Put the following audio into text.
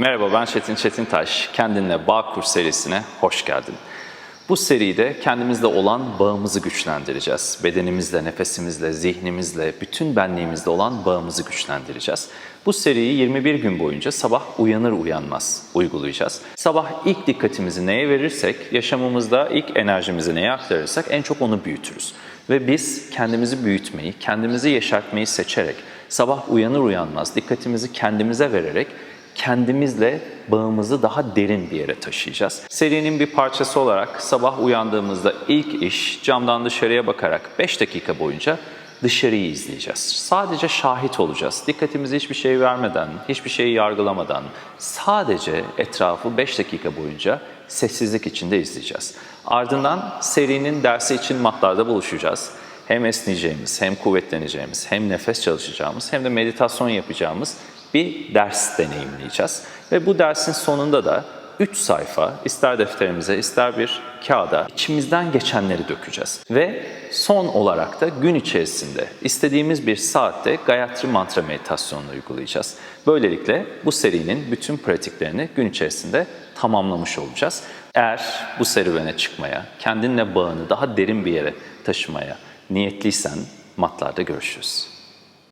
Merhaba ben Çetin Çetintaş. Kendinle Bağ Kur serisine hoş geldin. Bu seride kendimizle olan bağımızı güçlendireceğiz. Bedenimizle, nefesimizle, zihnimizle, bütün benliğimizle olan bağımızı güçlendireceğiz. Bu seriyi 21 gün boyunca sabah uyanır uyanmaz uygulayacağız. Sabah ilk dikkatimizi neye verirsek, yaşamımızda ilk enerjimizi neye aktarırsak en çok onu büyütürüz. Ve biz kendimizi büyütmeyi, kendimizi yeşertmeyi seçerek, sabah uyanır uyanmaz dikkatimizi kendimize vererek kendimizle bağımızı daha derin bir yere taşıyacağız. Serinin bir parçası olarak sabah uyandığımızda ilk iş camdan dışarıya bakarak 5 dakika boyunca dışarıyı izleyeceğiz. Sadece şahit olacağız. Dikkatimizi hiçbir şey vermeden, hiçbir şeyi yargılamadan sadece etrafı 5 dakika boyunca sessizlik içinde izleyeceğiz. Ardından serinin dersi için matlarda buluşacağız hem esneyeceğimiz, hem kuvvetleneceğimiz, hem nefes çalışacağımız, hem de meditasyon yapacağımız bir ders deneyimleyeceğiz. Ve bu dersin sonunda da 3 sayfa ister defterimize ister bir kağıda içimizden geçenleri dökeceğiz. Ve son olarak da gün içerisinde istediğimiz bir saatte Gayatri Mantra meditasyonunu uygulayacağız. Böylelikle bu serinin bütün pratiklerini gün içerisinde tamamlamış olacağız. Eğer bu serüvene çıkmaya, kendinle bağını daha derin bir yere taşımaya niyetliysen matlarda görüşürüz.